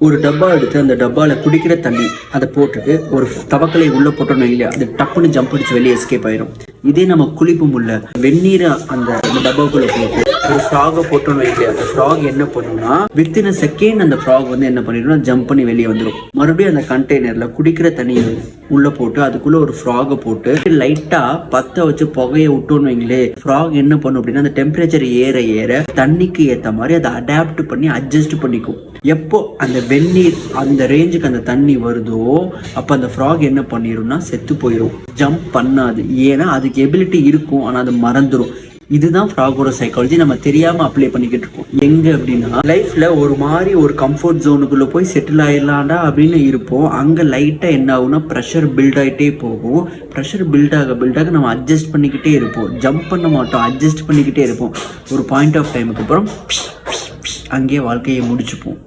ஒரு டப்பா எடுத்து அந்த டப்பாவில் குடிக்கிற தண்ணி அதை போட்டுட்டு ஒரு தவக்கலை உள்ளே போட்டோம்னு இல்லையா அது டப்புன்னு ஜம்ப் அடிச்சு வெளியே எஸ்கேப் ஆயிரும். இதே நம்ம குளிப்பும் உள்ள வெந்நீரை அந்த அந்த டப்பாக்குள்ளே போட்டு ஒரு ஃப்ராகை போட்டோம்னு வைக்கல அந்த ஃப்ராக் என்ன பண்ணும்னா வித்தின் அ செகண்ட் அந்த ஃப்ராக் வந்து என்ன பண்ணிடும்னா ஜம்ப் பண்ணி வெளியே வந்துடும் மறுபடியும் அந்த கண்டெய்னர்ல குடிக்கிற தண்ணியை உள்ளே போட்டு அதுக்குள்ளே ஒரு ஃப்ராகை போட்டு லைட்டாக பற்ற வச்சு புகையை விட்டோம்னு வைங்களே ஃப்ராக் என்ன பண்ணும் அப்படின்னா அந்த டெம்பரேச்சர் ஏற ஏற தண்ணிக்கு ஏற்ற மாதிரி அதை அடாப்ட் பண்ணி அட்ஜஸ்ட் பண்ணிக்கும். எப்போ அந்த வெந்நீர் அந்த ரேஞ்சுக்கு அந்த தண்ணி வருதோ அப்போ அந்த ஃப்ராக் என்ன பண்ணிடும்னா செத்து போயிடும் ஜம்ப் பண்ணாது. ஏன்னா அதுக்கு எபிலிட்டி இருக்கும் ஆனால் அது மறந்துடும் இதுதான் ஃப்ராகோட சைக்காலஜி நம்ம தெரியாம அப்ளை பண்ணிக்கிட்டு இருக்கோம். எங்க அப்படின்னா லைஃப்ல ஒரு மாதிரி ஒரு கம்ஃபர்ட் ஜோனுக்குள்ள போய் செட்டில் ஆயிடலாண்டா அப்படின்னு இருப்போம். அங்க லைட்டா என்ன ஆகும்னா ப்ரெஷர் பில்ட் ஆயிட்டே போகும். ப்ரெஷர் பில்ட் ஆக பில்ட் ஆக நம்ம அட்ஜஸ்ட் பண்ணிக்கிட்டே இருப்போம். ஜம்ப் பண்ண மாட்டோம் அட்ஜஸ்ட் பண்ணிக்கிட்டே இருப்போம். ஒரு பாயிண்ட் ஆஃப் டைமுக்கு அப்புறம் அங்கேயே வாழ்க்கையை முடிச்சுப்போம்.